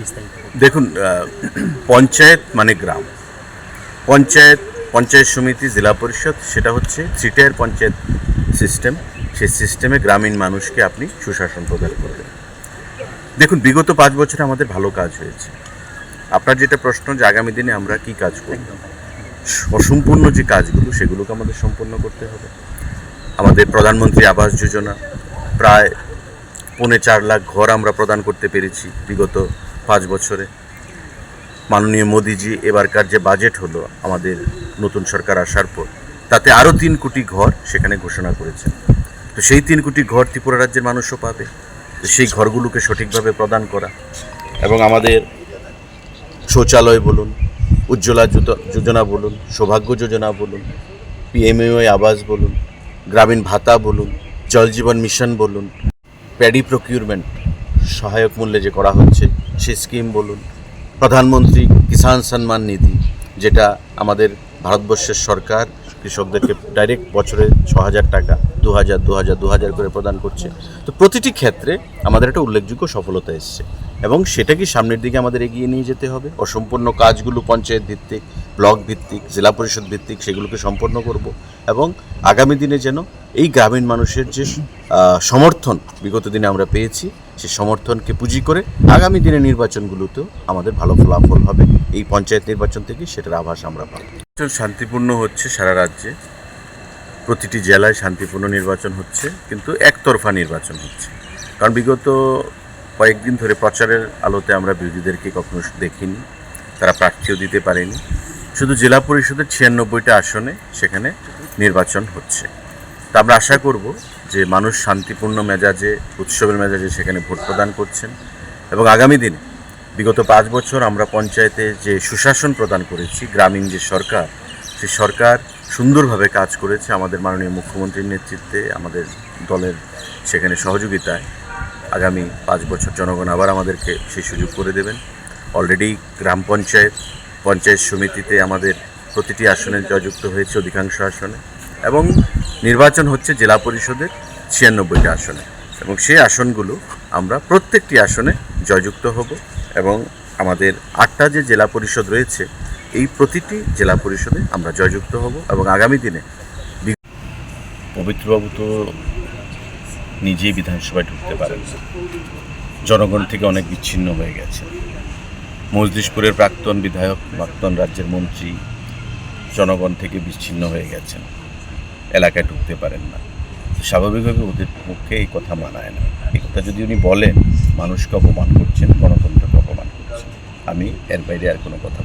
বিস্তারিত দেখুন পঞ্চায়েত মানে গ্রাম। পঞ্চায়েত পঞ্চায়েত সমিতি জেলা পরিষদ সেটা হচ্ছে থ্রি টায়ার পঞ্চায়েত সিস্টেম সেই সিস্টেমে গ্রামীণ মানুষকে আপনি সুশাসন প্রদান করবেন। দেখুন বিগত পাঁচ বছরে আমাদের ভালো কাজ হয়েছে। আপনার যেটা প্রশ্ন যে আগামী দিনে আমরা কি কাজ করব? অসম্পূর্ণ যে কাজগুলো সেগুলোকে আমাদের সম্পূর্ণ করতে হবে। আমাদের প্রধানমন্ত্রী আবাস যোজনা প্রায় পৌনে চার লাখ ঘর আমরা প্রদান করতে পেরেছি বিগত পাঁচ বছরে। মাননীয় মোদিজি, এবারকার যে বাজেট হলো আমাদের নতুন সরকার আসার পর, তাতে আরও তিন কোটি ঘর সেখানে ঘোষণা করেছেন। তো সেই তিন কোটি ঘর ত্রিপুরা রাজ্যের মানুষও পাবে। সেই ঘরগুলোকে সঠিকভাবে প্রদান করা এবং আমাদের শৌচালয় বলুন, উজ্জ্বলা যোজনা বলুন, সৌভাগ্য যোজনা বলুন পিএমএওয়াই আবাস বলুন, গ্রামীণ ভাতা বলুন, জল জীবন মিশন বলুন, প্যাডি প্রকিউরমেন্ট সহায়ক মূল্যে যে করা হচ্ছে সেই স্কিম বলুন। প্রধানমন্ত্রী কিষাণ সম্মান নিধি, যেটা আমাদের ভারতবর্ষের সরকার কৃষকদেরকে ডাইরেক্ট বছরে ছ হাজার টাকা দু হাজার দু হাজার দু হাজার করে প্রদান করছে। তো প্রতিটি ক্ষেত্রে আমাদের একটা উল্লেখযোগ্য সফলতা এসছে। এবং সেটাকে সামনের দিকে আমাদের এগিয়ে নিয়ে যেতে হবে। অসম্পূর্ণ কাজগুলো পঞ্চায়েত ভিত্তিক, ব্লক ভিত্তিক, জেলা পরিষদ ভিত্তিক সেগুলোকে সম্পন্ন করব এবং আগামী দিনে যেন এই গ্রামীণ মানুষের যে সমর্থন বিগত দিনে আমরা পেয়েছি, সে সমর্থনকে পুঁজি করে আগামী দিনে নির্বাচনগুলোতেও আমাদের ভালো ফলাফল হবে। এই পঞ্চায়েত নির্বাচন থেকে সেটার আভাস আমরা পাবো। শান্তিপূর্ণ হচ্ছে সারা রাজ্যে। প্রতিটি জেলায় শান্তিপূর্ণ নির্বাচন হচ্ছে, কিন্তু একতরফা নির্বাচন হচ্ছে। কারণ বিগত কয়েকদিন ধরে প্রচারের আলোতে আমরা বিরোধীদেরকে কখনো দেখিনি, তারা প্রার্থীও দিতে পারেনি। শুধু জেলা পরিষদের ছিয়ানব্বইটা আসনে সেখানে নির্বাচন হচ্ছে। তা আমরা আশা করব যে মানুষ শান্তিপূর্ণ মেজাজে, উৎসবের মেজাজে সেখানে ভোট প্রদান করছেন এবং আগামী দিনে, বিগত পাঁচ বছর আমরা পঞ্চায়েতে যে সুশাসন প্রদান করেছি, গ্রামীণ যে সরকার, সে সরকার সুন্দরভাবে কাজ করেছে আমাদের মাননীয় মুখ্যমন্ত্রীর নেতৃত্বে, আমাদের দলের সেখানে সহযোগিতায়। আগামী পাঁচ বছর জনগণ আবার আমাদেরকে সেই সুযোগ করে দেবেন। অলরেডি গ্রাম পঞ্চায়েত পঞ্চায়েত সমিতিতে আমাদের প্রতিটি আসনে জয়যুক্ত হয়েছে অধিকাংশ আসনে এবং নির্বাচন হচ্ছে জেলা পরিষদের ছিয়ানব্বইটা আসনে এবং সেই আসনগুলো আমরা প্রত্যেকটি আসনে জয়যুক্ত হব এবং আমাদের আটটা যে জেলা পরিষদ রয়েছে, এই প্রতিটি জেলা পরিষদে আমরা জয়যুক্ত হব এবং আগামী দিনে পবিত্রবাবু তো নিজেই বিধানসভায় ঢুকতে পারেন। জনগণ থেকে অনেক বিচ্ছিন্ন হয়ে গেছে। মজলিশপুরের প্রাক্তন বিধায়ক, প্রাক্তন রাজ্যের মন্ত্রী জনগণ থেকে বিচ্ছিন্ন হয়ে গেছেন। এলাকায় ঢুকতে পারেন না। স্বাভাবিকভাবে ওদের পক্ষে এই কথা মানায় না। এই কথা যদি উনি বলেন, মানুষকে অপমান করছেন, গণতন্ত্রকে অপমান করছেন, আমি এর বাইরে আর কোনো কথা।